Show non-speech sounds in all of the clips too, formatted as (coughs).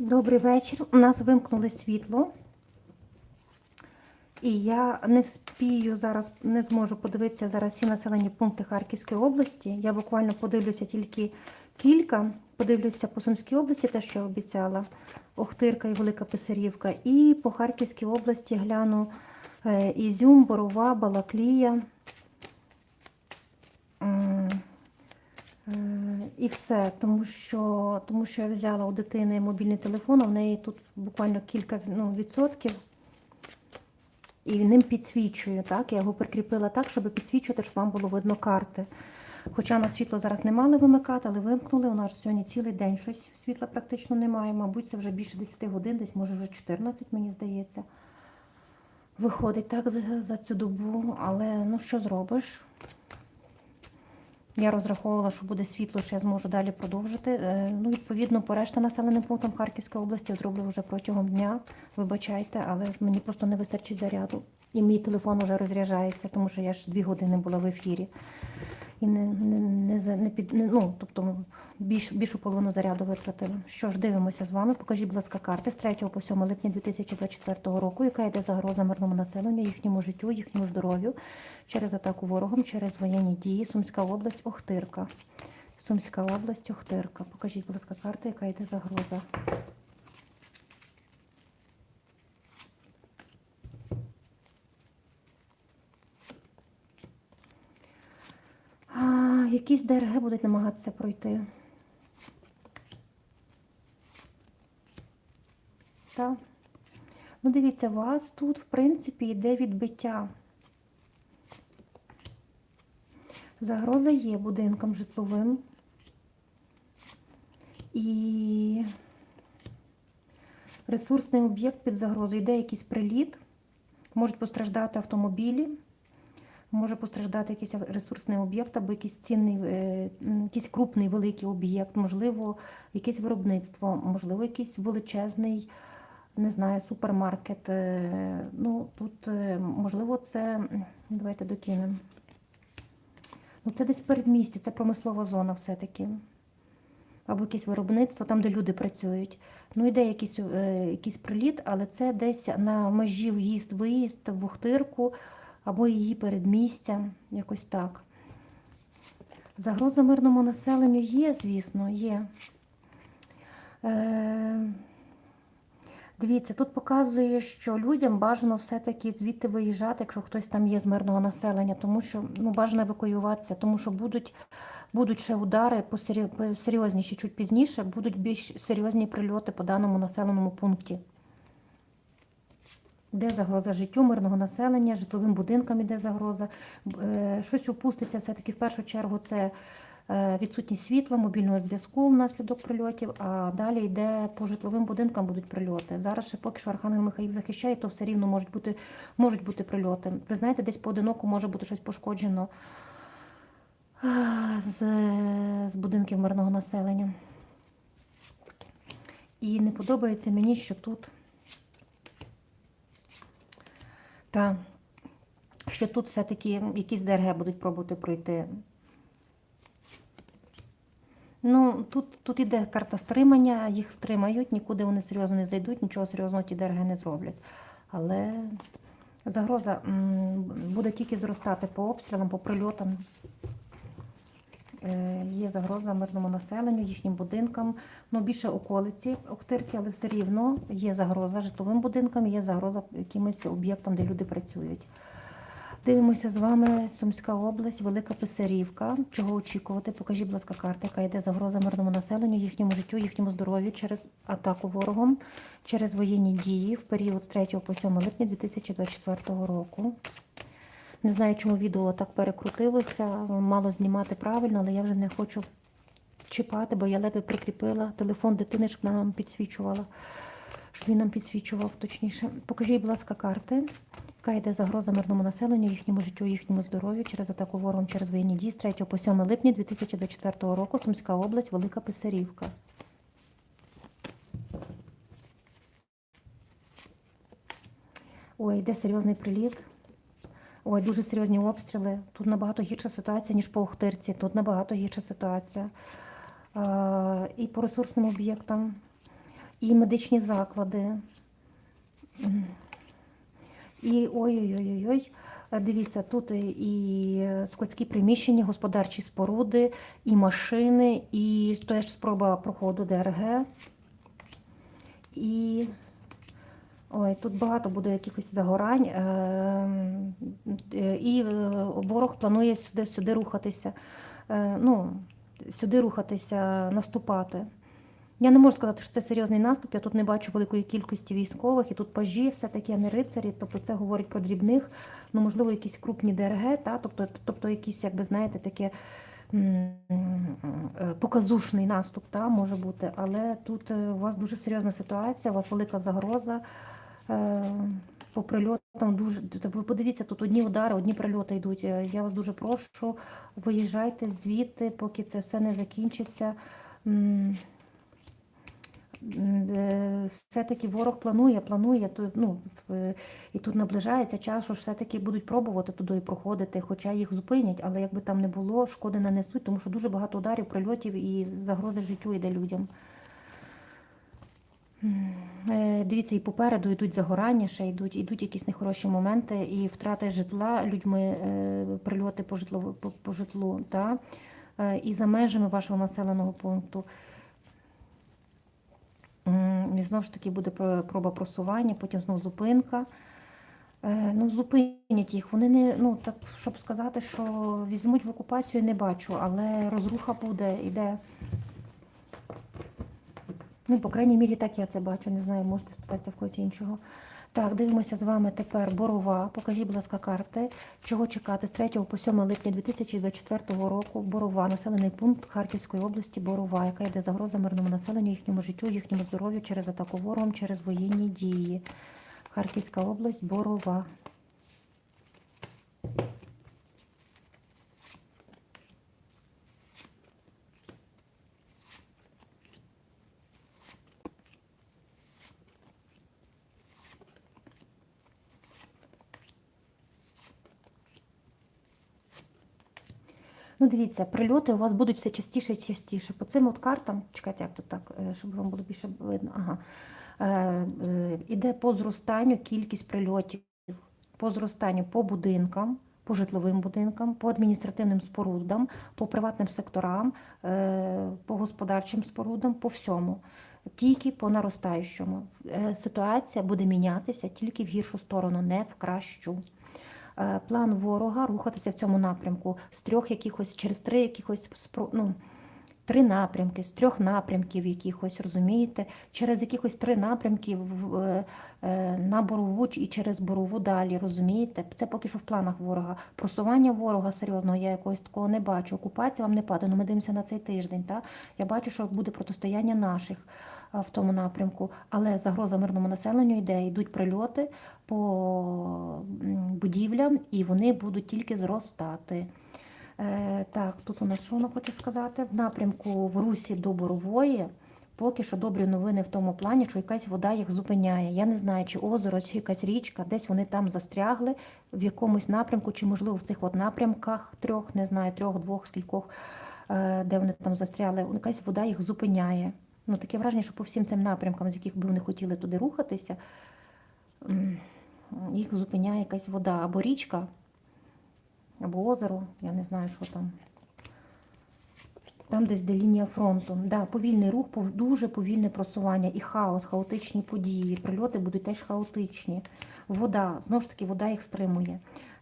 Добрий вечір. У нас вимкнули світло. І я не вспію зараз, не зможу подивитися зараз всі населені пункти Харківської області. Я буквально подивлюся тільки кілька. Подивлюся по Сумській області, те, що я обіцяла, Охтирка і Велика Писарівка. І по Харківській області гляну е, Ізюм, Борова, Балаклія. М, Е, І все, тому що, тому що я взяла у дитини мобільний телефон, а в неї тут буквально кілька ну, відсотків. І ним підсвічую, так? Я його прикріпила так, щоб підсвічувати, щоб вам було видно карти. Хоча на світло зараз не мали вимикати, але вимкнули. У нас сьогодні цілий день щось світла практично немає. Мабуть, це вже більше 10 годин, десь може вже 14, мені здається. Виходить так за, за цю добу, але ну що зробиш? Я розраховувала, що буде світло, що я зможу далі продовжити. Е, Ну, відповідно, по решта населеним пунктам Харківської області я зроблю вже протягом дня. Вибачайте, але мені просто не вистачить заряду. І мій телефон вже розряджається, тому що я ж дві години була в ефірі. І не, не, не, не під, не, ну, тобто більш, більшу половину заряду витратила. Що ж, дивимося з вами. Покажіть, будь ласка, карти з 3 по 7 липня 2024 року, яка йде загроза мирному населенню, їхньому життю, їхньому здоров'ю через атаку ворогом, через воєнні дії. Сумська область, Охтирка. Сумська область, Охтирка. Покажіть, будь ласка, карта, яка йде загроза. Якісь ДРГ будуть намагатися пройти. Так. Ну, дивіться, вас тут, в принципі, йде відбиття. Загроза є будинкам житловим. І ресурсний об'єкт під загрозою. Йде якийсь приліт, можуть постраждати автомобілі, може постраждати якийсь ресурсний об'єкт або якийсь цінний, е, якийсь крупний великий об'єкт, можливо, якесь виробництво, можливо, якийсь величезний, не знаю, супермаркет. Е, Ну, тут, е, можливо, це. Давайте докинемо. Ну, це десь передмістя, це промислова зона все-таки. Або якесь виробництво, там, де люди працюють. Ну, йде якийсь, якийсь приліт, але це десь на межі в'їзд-виїзд в Ухтирку або її передмістя, якось так. Загроза мирному населенню є, звісно, є. Е, Дивіться, тут показує, що людям бажано все-таки звідти виїжджати, якщо хтось там є з мирного населення, тому що ну, бажано евакуюватися, тому що будуть, будуть ще удари посерйозніші чуть пізніше, будуть більш серйозні прильоти по даному населеному пункті. Де загроза життю мирного населення, житловим будинкам іде загроза. Е, Щось упуститься все-таки в першу чергу це е, відсутність світла, мобільного зв'язку внаслідок прильотів, а далі йде по житловим будинкам будуть прильоти. Зараз ще поки що Архангел Михаїл захищає, то все рівно можуть бути, можуть бути прильоти. Ви знаєте, десь поодиноко може бути щось пошкоджено з, з будинків мирного населення. І не подобається мені, що тут. Та, що тут все-таки якісь ДРГ будуть пробувати пройти. Ну, тут, тут іде карта стримання, їх стримають, нікуди вони серйозно не зайдуть, нічого серйозного ті ДРГ не зроблять. Але загроза буде тільки зростати по обстрілам, по прильотам. Е, Є загроза мирному населенню, їхнім будинкам. Ну, більше околиці Охтирки, але все рівно є загроза житловим будинкам, є загроза якимось об'єктам, де люди працюють. Дивимося з вами Сумська область, Велика Писарівка. Чого очікувати? Покажіть, будь ласка, карта, яка йде загроза мирному населенню, їхньому життю, їхньому здоров'ю через атаку ворогом, через воєнні дії в період з 3 по 7 липня 2024 року. Не знаю, чому відео так перекрутилося, мало знімати правильно, але я вже не хочу чіпати, бо я ледве прикріпила телефон дитини, щоб нам підсвічувала. Щоб він нам підсвічував точніше. Покажіть, будь ласка, карти. Яка йде загроза мирному населенню, їхньому життю, їхньому здоров'ю через атаку ворогом через воєнні дії з 3 по 7 липня 2024 року, Сумська область, Велика Писарівка. Ой, йде серйозний приліт. Ой, дуже серйозні обстріли. Тут набагато гірша ситуація, ніж по Охтирці. Тут набагато гірша ситуація. А, і по ресурсним об'єктам. і медичні заклади. І ой-ой-ой-ой. Дивіться, тут і складські приміщення, господарчі споруди, і машини, і теж спроба проходу ДРГ. І ой, тут багато буде якихось загорань. е, І е, ворог планує сюди, сюди рухатися. Е, Ну, сюди рухатися, наступати. Я не можу сказати, що це серйозний наступ. Я тут не бачу великої кількості військових, і тут пажі, все-таки а не рицарі. Тобто це говорить про дрібних, ну можливо, якісь крупні ДРГ, та? тобто, тобто якісь, як би знаєте, таке показушний наступ, та, може бути. Але тут у вас дуже серйозна ситуація, у вас велика загроза. Е, По прильотам дуже ви подивіться, тут одні удари, одні прильоти йдуть. Е, Я вас дуже прошу, виїжджайте звідти, поки це все не закінчиться. Е, все-таки ворог планує, планує, ну, і тут наближається час, що все-таки будуть пробувати туди проходити, хоча їх зупинять, але якби там не було, шкоди нанесуть, тому що дуже багато ударів, прильотів і загрози життю йде людям. Е, Дивіться, і попереду йдуть загорання, ще йдуть, йдуть якісь нехороші моменти, і втрати житла людьми, е, прильоти по житлу, по, по житлу, та? Е, і за межами вашого населеного пункту. І знову ж таки буде проба просування, потім знову зупинка. Ну, зупинять їх. Вони не, ну так, щоб сказати, що візьмуть в окупацію, не бачу, але розруха буде, іде. Ну, по крайній мірі, так я це бачу. Не знаю, можете спитатися в когось іншого. Так, дивимося з вами тепер Борова. Покажіть, будь ласка, карти. Чого чекати з 3 по 7 липня 2024 року. Борова, населений пункт Харківської області Борова, яка йде загроза мирному населенню, їхньому життю, їхньому здоров'ю через атаку ворогом, через воєнні дії. Харківська область, Борова. Дивіться, прильоти у вас будуть все частіше і частіше. По цим от картам, чекайте, як тут так, е, щоб вам було більше видно. Ага. Е, е, Іде по зростанню кількість прильотів, по зростанню по будинкам, по житловим будинкам, по адміністративним спорудам, по приватним секторам, е, по господарчим спорудам, по всьому. Тільки по наростаючому. Е, Ситуація буде мінятися тільки в гіршу сторону, не в кращу план ворога рухатися в цьому напрямку з трьох якихось, через три якихось ну, три напрямки, з трьох напрямків якихось, розумієте, через якихось три напрямки в- е, е, на борову і через борову далі, розумієте? Це поки що в планах ворога. Просування ворога серйозного я якогось такого не бачу. Окупація вам не падає. Ну, ми дивимося на цей тиждень. Та? Я бачу, що буде протистояння наших в тому напрямку, але загроза мирному населенню йде, йдуть прильоти по будівлям, і вони будуть тільки зростати. Е, так, тут у нас що вона хоче сказати? В напрямку в Русі до Борової. Поки що добрі новини в тому плані, що якась вода їх зупиняє. Я не знаю, чи озеро, чи якась річка, десь вони там застрягли в якомусь напрямку, чи можливо в цих от напрямках трьох, не знаю, трьох, двох, скількох, е, де вони там застряли. Якась вода їх зупиняє. Ну, таке враження, що по всім цим напрямкам, з яких би вони хотіли туди рухатися, їх зупиняє якась вода або річка, або озеро, я не знаю, що там. Там десь де лінія фронту. Да, повільний рух, дуже повільне просування і хаос, хаотичні події. Прильоти будуть теж хаотичні. Вода, знову ж таки, вода їх стримує.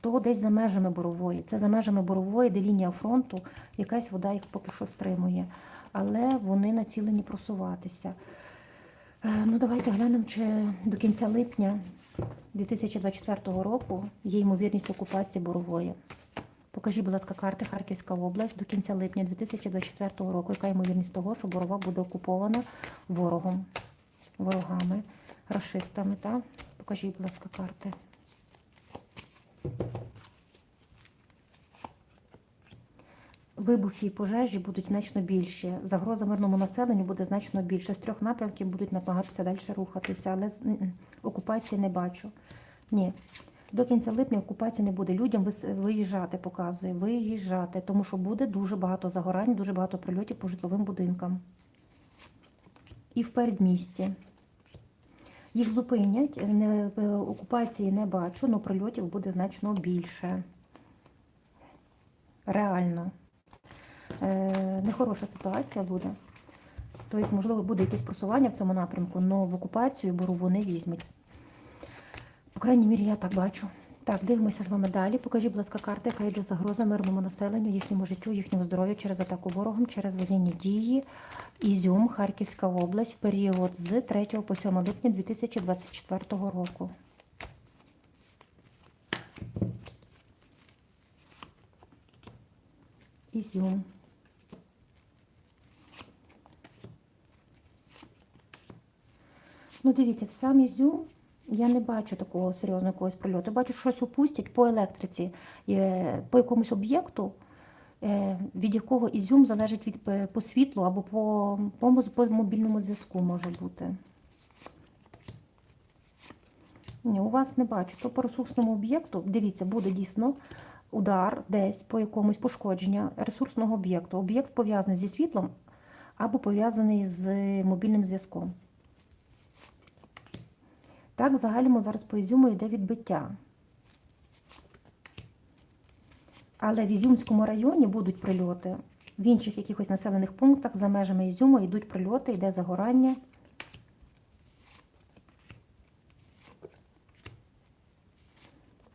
То десь за межами борової. Це за межами борової, де лінія фронту, якась вода їх поки що стримує. Але вони націлені просуватися. Е, Ну, давайте глянемо, чи до кінця липня 2024 року є ймовірність окупації борової. Покажіть, будь ласка, карти Харківська область до кінця липня 2024 року. Яка ймовірність того, що Борова буде окупована ворогом, ворогами, расистами, так? Покажіть, будь ласка, карти. Вибухи і пожежі будуть значно більші. Загроза мирному населенню буде значно більше. З трьох напрямків будуть намагатися далі рухатися, але окупації не бачу. Ні. До кінця липня окупації не буде. Людям виїжджати показує, виїжджати, тому що буде дуже багато загорань, дуже багато прильотів по житловим будинкам. і в передмісті. Їх зупинять, не, е, окупації не бачу, але прильотів буде значно більше. Реально. Е, нехороша ситуація буде. Тобто, можливо, буде якесь просування в цьому напрямку, але в окупацію борову не візьмуть. По крайній мірі, я так бачу. Так, дивимося з вами далі. Покажіть, будь ласка, карта, яка йде загроза мирному населенню, їхньому життю, їхньому здоров'ю через атаку ворогом, через воєнні дії. Ізюм, Харківська область, період з 3 по 7 липня 2024 року. Ізюм. Ну, дивіться, в сам Ізюм я не бачу такого серйозного якогось прильоту. Бачу, що щось опустять по електриці, е, по якомусь об'єкту, е, від якого Ізюм залежить від е, по світлу або по, по, по мобільному зв'язку може бути. Ні, у вас не бачу. То по ресурсному об'єкту, дивіться, буде дійсно удар десь по якомусь пошкодження ресурсного об'єкту. Об'єкт пов'язаний зі світлом або пов'язаний з мобільним зв'язком. Так, загальному зараз по Ізюму йде відбиття. Але в Ізюмському районі будуть прильоти. В інших якихось населених пунктах за межами Ізюму йдуть прильоти, йде загорання.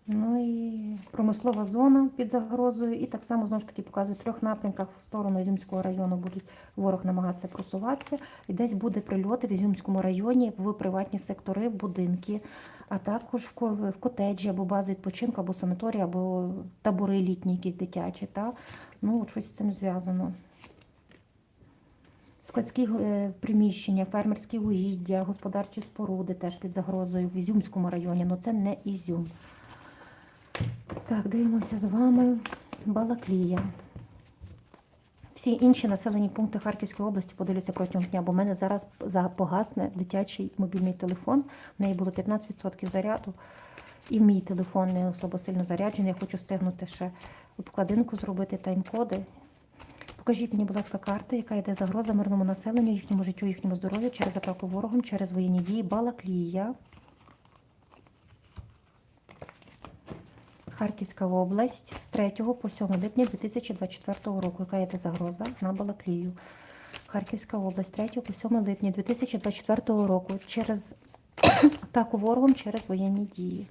Ну і промислова зона під загрозою. І так само, знову ж таки, показує в трьох напрямках в сторону Ізюмського району будуть ворог намагатися просуватися. І десь буде прильоти в Ізюмському районі в приватні сектори, будинки, а також в котеджі або бази відпочинку, або санаторії, або табори літні, якісь дитячі. Та? Ну, от щось з цим зв'язано. Складські е, приміщення, фермерські угіддя, господарчі споруди теж під загрозою в Ізюмському районі, але це не Ізюм. Так, дивимося з вами Балаклія. Всі інші населені пункти Харківської області подивлюся протягом дня, бо в мене зараз погасне дитячий мобільний телефон. В неї було 15% заряду. І мій телефон не особо сильно заряджений. Я хочу стигнути ще обкладинку зробити, тайм-коди. Покажіть мені, будь ласка, карти, яка йде загроза мирному населенню, їхньому життю, їхньому здоров'ю через атаку ворогом, через воєнні дії. Балаклія. Харківська область з 3 по 7 липня 2024 року. Яка є та загроза на Балаклію? Харківська область 3 по 7 липня 2024 року через (coughs) атаку ворогом через воєнні дії.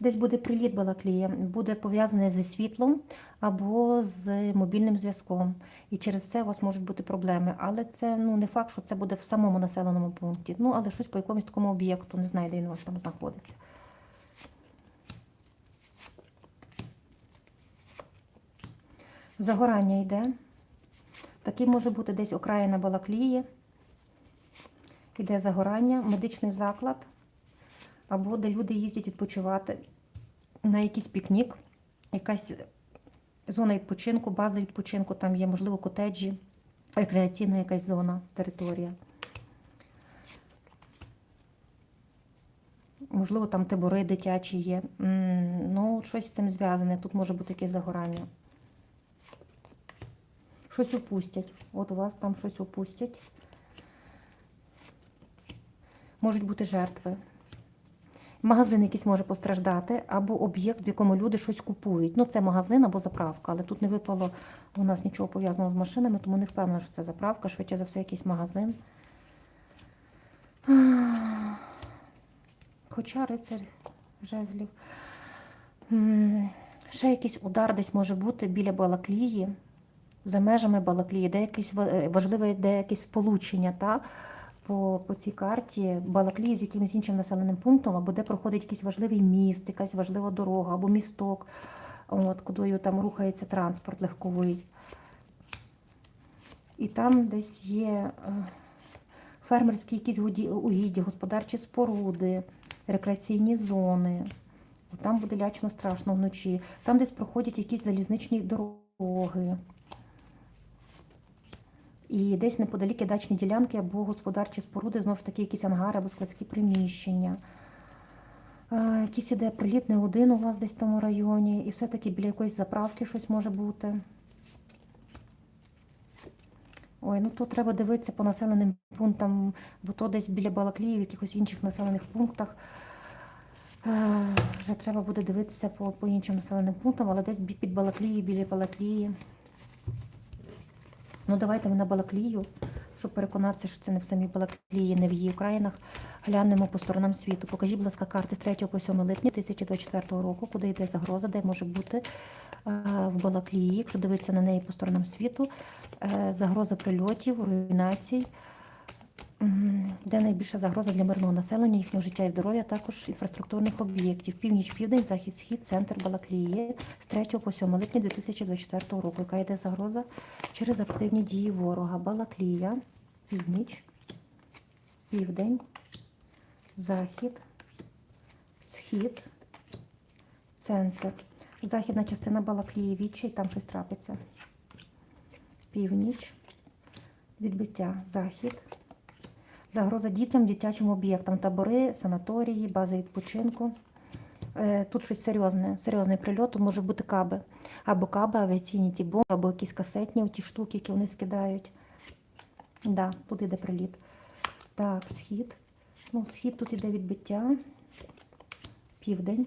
Десь буде приліт Балаклія, буде пов'язаний зі світлом або з мобільним зв'язком. І через це у вас можуть бути проблеми. Але це ну не факт, що це буде в самому населеному пункті. Ну, але щось по якомусь такому об'єкту, не знаю, де він у вас там знаходиться. Загорання йде. Такий може бути десь окраїна Балаклії. Іде загорання, медичний заклад, або де люди їздять відпочивати на якийсь пікнік, якась зона відпочинку, база відпочинку, там є, можливо, котеджі, рекреаційна якась зона, територія. Можливо, там табори дитячі є. Ну, щось з цим зв'язане. Тут може бути якесь загорання. Щось опустять. От у вас там щось опустять. Можуть бути жертви. Магазин якийсь може постраждати, або об'єкт, в якому люди щось купують. Ну, це магазин або заправка, але тут не випало у нас нічого пов'язаного з машинами, тому не впевнена, що це заправка, швидше за все, якийсь магазин. Хоча рицар жезлів. Ще якийсь удар десь може бути біля Балаклії, за межами Балаклії, де якесь е, важливе де якесь сполучення, та? По, по цій карті Балаклії з якимось іншим населеним пунктом, або де проходить якийсь важливий міст, якась важлива дорога, або місток, от, кудою там рухається транспорт легковий. І там десь є е, фермерські якісь угіддя, господарчі споруди, рекреаційні зони. Там буде лячно страшно вночі. Там десь проходять якісь залізничні дороги. І десь неподалік є дачні ділянки або господарчі споруди, знову ж таки, якісь ангари або складські приміщення. Е, Якийсь іде приліт один у вас десь в тому районі, і все-таки біля якоїсь заправки щось може бути. Ой, ну тут треба дивитися по населеним пунктам, бо то десь біля Балаклії, в якихось інших населених пунктах. Е, Вже треба буде дивитися по, по іншим населеним пунктам, але десь під Балаклії, біля Балаклії. Ну, давайте ми на Балаклію, щоб переконатися, що це не в самій Балаклії, не в її окраїнах. Глянемо по сторонам світу. Покажіть, будь ласка, карти з 3 по 7 липня 2024 року, куди йде загроза, де може бути е, в Балаклії, якщо дивитися на неї по сторонам світу, е, загроза прильотів, руйнацій. Де найбільша загроза для мирного населення, їхнього життя і здоров'я, також інфраструктурних об'єктів. Північ, південь, захід, схід, центр Балаклії з 3 по 7 липня 2024 року. Яка йде загроза через активні дії ворога? Балаклія, північ, південь, захід, схід, центр. Західна частина Балаклії, відчай, там щось трапиться. Північ, відбиття, захід. Загроза дітям, дитячим об'єктам, табори, санаторії, бази відпочинку. Е, Тут щось серйозне, серйозний прильот, може бути каби. Або каби, авіаційні ті бомби, або якісь касетні ті штуки, які вони скидають. Да, тут іде приліт. Так, схід. Ну, схід тут іде відбиття. Південь.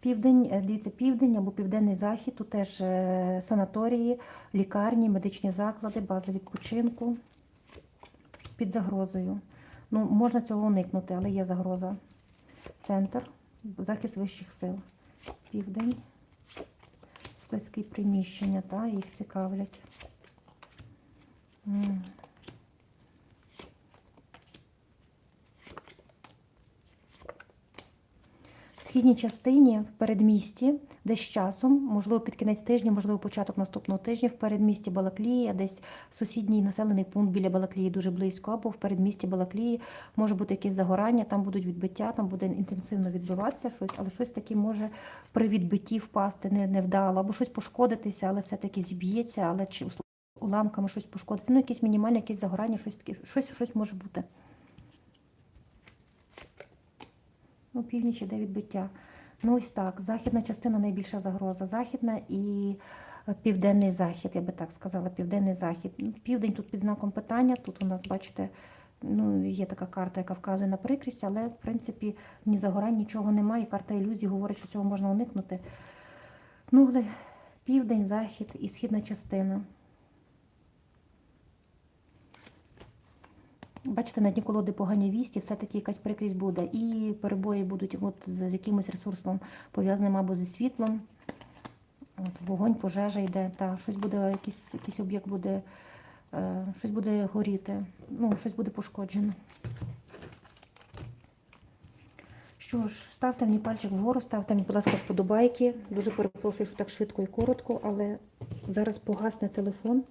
Південь, е, дивіться, південь або південний захід, тут теж е, санаторії, лікарні, медичні заклади, бази відпочинку під загрозою. Ну, можна цього уникнути, але є загроза. Центр, захист вищих сил. Південь, складські приміщення, та, їх цікавлять. В східній частині в передмісті, десь часом, можливо, під кінець тижня, можливо, початок наступного тижня, в передмісті Балаклії, а десь сусідній населений пункт біля Балаклії дуже близько, або в передмісті Балаклії може бути якесь загорання, там будуть відбиття, там буде інтенсивно відбиватися щось, але щось таке може при відбитті впасти невдало, або щось пошкодитися, але все-таки зіб'ється, але чи уламками щось пошкодиться. Ну, якесь мінімальне, якесь загорання, щось таке, щось, щось може бути. Ну, північ іде відбиття. Ну, ось так. Західна частина найбільша загроза. Західна і е, південний захід, я би так сказала, південний захід. Ну, Південь тут під знаком питання. Тут у нас, бачите, ну, є така карта, яка вказує на прикрість, але, в принципі, ні загорань, нічого немає. Карта ілюзій говорить, що цього можна уникнути. Ну, але південь, захід і східна частина. Бачите, на дні колоди погані вісті, все-таки якась прикрість буде. І перебої будуть от, з якимось ресурсом пов'язаним або зі світлом. От, вогонь, пожежа йде, та щось буде, якийсь, якийсь об'єкт буде, е, щось буде горіти, ну, щось буде пошкоджено. Що ж, ставте мені пальчик вгору, ставте мені, будь ласка, вподобайки. Дуже перепрошую, що так швидко і коротко, але зараз погасне телефон.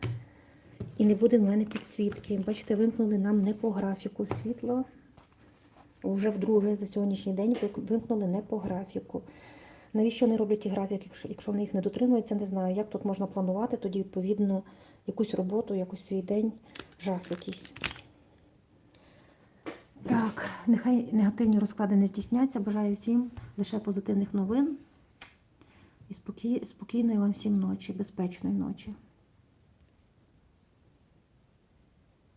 І не буде в мене підсвітки. Бачите, вимкнули нам не по графіку світло. Уже вдруге за сьогоднішній день вимкнули не по графіку. Навіщо вони роблять ті графіки, якщо- вони їх не дотримуються, не знаю. Як тут можна планувати, тоді, відповідно, якусь роботу, якийсь свій день, жах якийсь. Так, нехай негативні розклади не здійсняться. Бажаю всім лише позитивних новин і спокій- спокійної вам всім ночі, безпечної ночі.